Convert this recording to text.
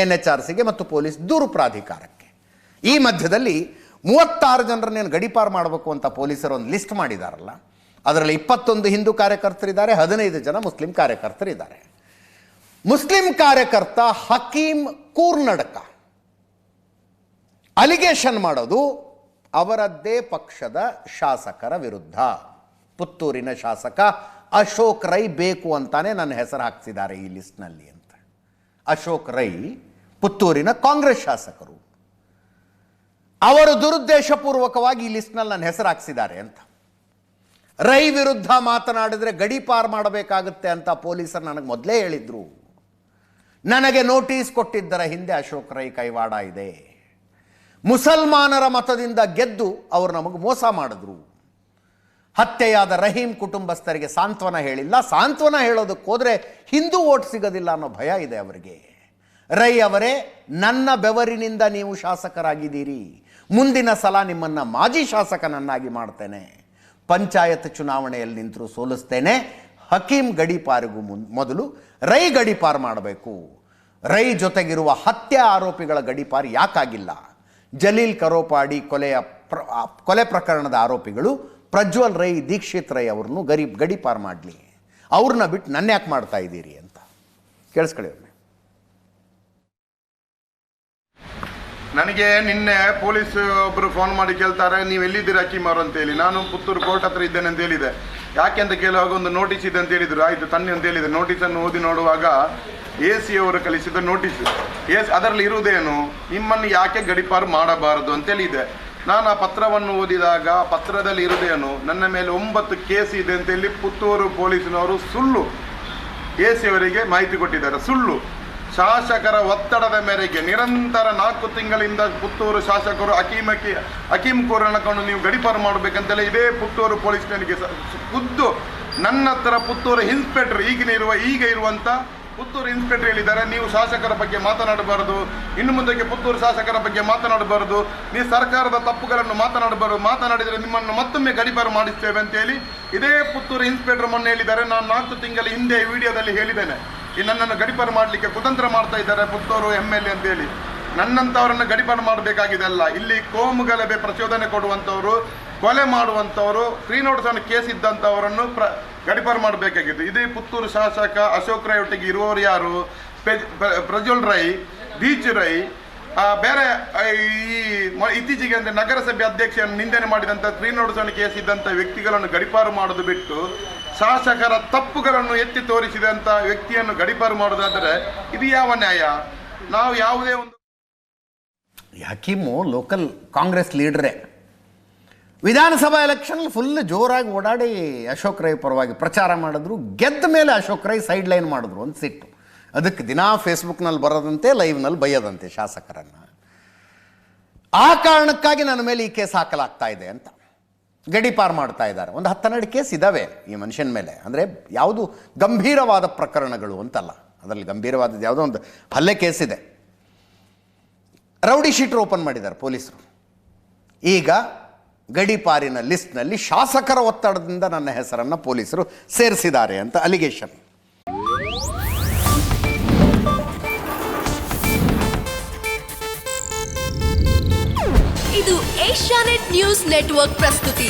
N H R ಸಿಗೆ ಮತ್ತು police ದೂರು ಪ್ರಾಧಿಕಾರಕ್ಕೆ. ಈ ಮಧ್ಯದಲ್ಲಿ ಮೂವತ್ತಾರು ಜನರನ್ನೇನು ಗಡಿಪಾರು ಮಾಡಬೇಕು ಅಂತ ಪೊಲೀಸರು ಒಂದು ಲಿಸ್ಟ್ ಮಾಡಿದಾರಲ್ಲ, ಅದರಲ್ಲಿ ಇಪ್ಪತ್ತೊಂದು ಹಿಂದೂ ಕಾರ್ಯಕರ್ತರಿದ್ದಾರೆ, ಹದಿನೈದು ಜನ ಮುಸ್ಲಿಂ ಕಾರ್ಯಕರ್ತರಿದ್ದಾರೆ. ಮುಸ್ಲಿಂ ಕಾರ್ಯಕರ್ತ ಹಕೀಂ ಕೂರ್ನಡಕ. ಅಲಿಗೇಷನ್ ಮಾಡೋದು ಅವರದ್ದೇ ಪಕ್ಷದ ಶಾಸಕರ ವಿರುದ್ಧ. ಪುತ್ತೂರಿನ ಶಾಸಕ ಅಶೋಕ್ ರೈ ಬೇಕು ಅಂತಾನೆ ನನ್ನ ಹೆಸರು ಹಾಕ್ಸಿದ್ದಾರೆ ಈ ಲಿಸ್ಟ್ನಲ್ಲಿ ಅಂತ. ಅಶೋಕ್ ರೈ ಪುತ್ತೂರಿನ ಕಾಂಗ್ರೆಸ್ ಶಾಸಕರು. ಅವರು ದುರುದ್ದೇಶಪೂರ್ವಕವಾಗಿ ಈ ಲಿಸ್ಟ್ನಲ್ಲಿ ನನ್ನ ಹೆಸರು ಹಾಕ್ಸಿದ್ದಾರೆ ಅಂತ. ರೈ ವಿರುದ್ಧ ಮಾತನಾಡಿದರೆ ಗಡಿ ಪಾರ್ ಮಾಡಬೇಕಾಗುತ್ತೆ ಅಂತ ಪೊಲೀಸರು ನನಗೆ ಮೊದಲೇ ಹೇಳಿದ್ರು. ನನಗೆ ನೋಟಿಸ್ ಕೊಟ್ಟಿದ್ದರ ಹಿಂದೆ ಅಶೋಕ್ ರೈ ಕೈವಾಡ ಇದೆ. ಮುಸಲ್ಮಾನರ ಮತದಿಂದ ಗೆದ್ದು ಅವರು ನಮಗೆ ಮೋಸ ಮಾಡಿದ್ರು. ಹತ್ಯೆಯಾದ ರಹೀಂ ಕುಟುಂಬಸ್ಥರಿಗೆ ಸಾಂತ್ವನ ಹೇಳಿಲ್ಲ. ಸಾಂತ್ವನ ಹೇಳೋದಕ್ಕೆ ಹೋದರೆ ಹಿಂದೂ ಓಟ್ ಸಿಗೋದಿಲ್ಲ ಅನ್ನೋ ಭಯ ಇದೆ ಅವರಿಗೆ. ರೈ ಅವರೇ, ನನ್ನ ಬೆವರಿನಿಂದ ನೀವು ಶಾಸಕರಾಗಿದ್ದೀರಿ. ಮುಂದಿನ ಸಲ ನಿಮ್ಮನ್ನು ಮಾಜಿ ಶಾಸಕನನ್ನಾಗಿ ಮಾಡ್ತೇನೆ. ಪಂಚಾಯತ್ ಚುನಾವಣೆಯಲ್ಲಿ ನಿಂತರೂ ಸೋಲಿಸ್ತೇನೆ. ಹಕೀಂ ಗಡಿಪಾರಿಗೂ ಮುನ್, ಮೊದಲು ರೈ ಗಡಿಪಾರು ಮಾಡಬೇಕು. ರೈ ಜೊತೆಗಿರುವ ಹತ್ಯೆ ಆರೋಪಿಗಳ ಗಡಿಪಾರು ಯಾಕಾಗಿಲ್ಲ? ಜಲೀಲ್ ಕರೋಪಾಡಿ ಕೊಲೆಯ ಪ್ರ ಕೊಲೆ ಪ್ರಕರಣದ ಆರೋಪಿಗಳು ಪ್ರಜ್ವಲ್ ರೈ, ದೀಕ್ಷಿತ್ ರೈ ಅವ್ರನ್ನು ಗರಿ ಗಡಿಪಾರು ಮಾಡಲಿ. ಅವ್ರನ್ನ ಬಿಟ್ಟು ನನ್ನ ಯಾಕೆ ಮಾಡ್ತಾ ಇದ್ದೀರಿ ಅಂತ. ಕೇಳಿಸ್ಕೊಳ್ಳಿ ನನಗೆ ನಿನ್ನೆ ಪೊಲೀಸ್ ಒಬ್ಬರು ಫೋನ್ ಮಾಡಿ ಕೇಳ್ತಾರೆ, ನೀವು ಎಲ್ಲಿದ್ದೀರಾ ಅವ್ರು? ಅಂತ ಹೇಳಿ. ನಾನು ಪುತ್ತೂರು ಕೋರ್ಟ್ ಹತ್ರ ಇದ್ದೇನೆ ಅಂತ ಹೇಳಿದೆ. ಯಾಕೆ ಅಂತ ಕೇಳುವಾಗ ಒಂದು ನೋಟಿಸ್ ಇದೆ ಅಂತ ಹೇಳಿದ್ರು. ಆಯ್ತು, ತನ್ನಿ ಅಂತ ಹೇಳಿದೆ. ನೋಟಿಸನ್ನು ಓದಿ ನೋಡುವಾಗ ಎ ಸಿ ಅವರು ಕಳಿಸಿದ ನೋಟಿಸ್ ಎಸ್ ಅದರಲ್ಲಿ ಇರುವುದೇನು? ನಿಮ್ಮನ್ನು ಯಾಕೆ ಗಡಿಪಾರು ಮಾಡಬಾರದು ಅಂತೇಳಿ ಇದೆ ನಾನು ಆ ಪತ್ರವನ್ನು ಓದಿದಾಗ ಪತ್ರದಲ್ಲಿ ಇರುವುದೇನು ನನ್ನ ಮೇಲೆ ಒಂಬತ್ತು ಕೇಸ್ ಇದೆ ಅಂತೇಳಿ ಪುತ್ತೂರು ಪೊಲೀಸಿನವರು ಸುಳ್ಳು ಎ ಅವರಿಗೆ ಮಾಹಿತಿ ಕೊಟ್ಟಿದ್ದಾರೆ. ಸುಳ್ಳು. ಶಾಸಕರ ಒತ್ತಡದ ಮೇರೆಗೆ ನಿರಂತರ ನಾಲ್ಕು ತಿಂಗಳಿಂದ ಪುತ್ತೂರು ಶಾಸಕರು ಅಕೀಮಕಿ ಅಕೀಮ್ ಕೂರನಕೊಂಡು ನೀವು ಗಡಿಪಾರು ಮಾಡಬೇಕಂತೇಳಿ ಇದೇ ಪುತ್ತೂರು ಪೊಲೀಸ್ ಠಾಣೆಗೆ ಖುದ್ದು ನನ್ನ ಹತ್ರ ಪುತ್ತೂರು ಇನ್ಸ್ಪೆಕ್ಟರ್ ಈಗಿನ ಇರುವ, ಈಗ ಇರುವಂತ ಪುತ್ತೂರು ಇನ್ಸ್ಪೆಕ್ಟರ್ ಹೇಳಿದ್ದಾರೆ ನೀವು ಶಾಸಕರ ಬಗ್ಗೆ ಮಾತನಾಡಬಾರದು. ಇನ್ನು ಮುಂದಕ್ಕೆ ಪುತ್ತೂರು ಶಾಸಕರ ಬಗ್ಗೆ ಮಾತನಾಡಬಾರದು. ನೀವು ಸರ್ಕಾರದ ತಪ್ಪುಗಳನ್ನು ಮಾತನಾಡಬಾರದು. ಮಾತನಾಡಿದರೆ ನಿಮ್ಮನ್ನು ಮತ್ತೊಮ್ಮೆ ಗಡಿಪಾರು ಮಾಡಿಸ್ತೇವೆ ಅಂತ ಹೇಳಿ ಇದೇ ಪುತ್ತೂರು ಇನ್ಸ್ಪೆಕ್ಟರ್ ಮೊನ್ನೆ ಹೇಳಿದ್ದಾರೆ. ನಾನು ನಾಲ್ಕು ತಿಂಗಳ ಹಿಂದೆ ವಿಡಿಯೋದಲ್ಲಿ ಹೇಳಿದ್ದೇನೆ. ಈ ನನ್ನನ್ನು ಗಡಿಪಾರು ಮಾಡಲಿಕ್ಕೆ ಕುತಂತ್ರ ಮಾಡ್ತಾ ಇದ್ದಾರೆ ಪುತ್ತೂರು ಎಂ ಎಲ್ ಎ ಅಂತೇಳಿ ನನ್ನಂಥವರನ್ನು ಗಡಿಪಾರು ಮಾಡಬೇಕಾಗಿದೆ ಅಲ್ಲ. ಇಲ್ಲಿ ಕೋಮುಗಲಭೆ ಪ್ರಚೋದನೆ ಕೊಡುವಂಥವರು ಕೊಲೆ ಮಾಡುವಂಥವರು, ಫ್ರೀ ನೋಟಿಸ್ ಕೇಸ್ ಇದ್ದಂಥವರನ್ನು ಪ್ರ, ಗಡಿಪಾರು ಮಾಡಬೇಕಾಗಿತ್ತು. ಇದೇ ಪುತ್ತೂರು ಶಾಸಕ ಅಶೋಕ್ ರೈ ಒಟ್ಟಿಗೆ ಇರುವವರು ಯಾರು? ಪ್ರಜ್ವಲ್ ರೈ, ಬೀಚ್ ರೈ ಬೇರೆ ಈ ಇತ್ತೀಚೆಗೆ ಅಂದರೆ ನಗರಸಭೆ ಅಧ್ಯಕ್ಷರನ್ನು ನಿಂದನೆ ಮಾಡಿದಂಥ ಫ್ರೀ ನೋಟಿಸ್ ಅನ್ನು ಕೇಸ್ ಇದ್ದಂಥ ವ್ಯಕ್ತಿಗಳನ್ನು ಗಡಿಪಾರು ಮಾಡೋದು ಬಿಟ್ಟು ಶಾಸಕರ ತಪ್ಪುಗಳನ್ನು ಎತ್ತಿ ತೋರಿಸಿದಂಥ ವ್ಯಕ್ತಿಯನ್ನು ಗಡಿಪಾರು ಮಾಡೋದಾದರೆ ಇದು ಯಾವ ನ್ಯಾಯ? ನಾವು ಯಾವುದೇ ಒಂದು ಯಾಕೀಮು ಲೋಕಲ್ ಕಾಂಗ್ರೆಸ್ ಲೀಡ್ರೇ ವಿಧಾನಸಭಾ ಎಲೆಕ್ಷನ್ ಫುಲ್ ಜೋರಾಗಿ ಓಡಾಡಿ ಅಶೋಕ್ ರೈ ಪರವಾಗಿ ಪ್ರಚಾರ ಮಾಡಿದ್ರು, ಗೆದ್ದ ಮೇಲೆ ಅಶೋಕ್ ರೈ ಸೈಡ್ ಲೈನ್ ಮಾಡಿದ್ರು ಅಂತ ಸಿಟ್ಟು. ಅದಕ್ಕೆ ದಿನಾ ಫೇಸ್ಬುಕ್ನಲ್ಲಿ ಬರೋದಂತೆ ಲೈವ್ನಲ್ಲಿ ಬೈಯೋದಂತೆ ಶಾಸಕರನ್ನು. ಆ ಕಾರಣಕ್ಕಾಗಿ ನನ್ನ ಮೇಲೆ ಈ ಕೇಸ್ ಹಾಕಲಾಗ್ತಾ ಇದೆ ಅಂತ. ಗಡಿಪಾರು ಮಾಡ್ತಾ ಇದ್ದಾರೆ. ಒಂದು ಹತ್ತನ್ನೆರಡು ಕೇಸ್ ಇದ್ದಾವೆ ಈ ಮನುಷ್ಯನ ಮೇಲೆ. ಅಂದರೆ ಯಾವುದು ಗಂಭೀರವಾದ ಪ್ರಕರಣಗಳು ಅಂತಲ್ಲ. ಅದರಲ್ಲಿ ಗಂಭೀರವಾದದ್ದು ಯಾವುದೋ ಒಂದು ಹಲ್ಲೆ ಕೇಸ್ ಇದೆ. ರೌಡಿ ಶೀಟ್ರ್ ಓಪನ್ ಮಾಡಿದ್ದಾರೆ ಪೊಲೀಸರು. ಈಗ ಗಡಿಪಾರಿನ ಲಿಸ್ಟ್ನಲ್ಲಿ ಶಾಸಕರ ಒತ್ತಡದಿಂದ ನನ್ನ ಹೆಸರನ್ನು ಪೊಲೀಸರು ಸೇರಿಸಿದ್ದಾರೆ ಅಂತ ಅಲಿಗೇಷನ್. ಇದು ಏಷ್ಯಾನೆಟ್ ನ್ಯೂಸ್ ನೆಟ್ವರ್ಕ್ ಪ್ರಸ್ತುತಿ.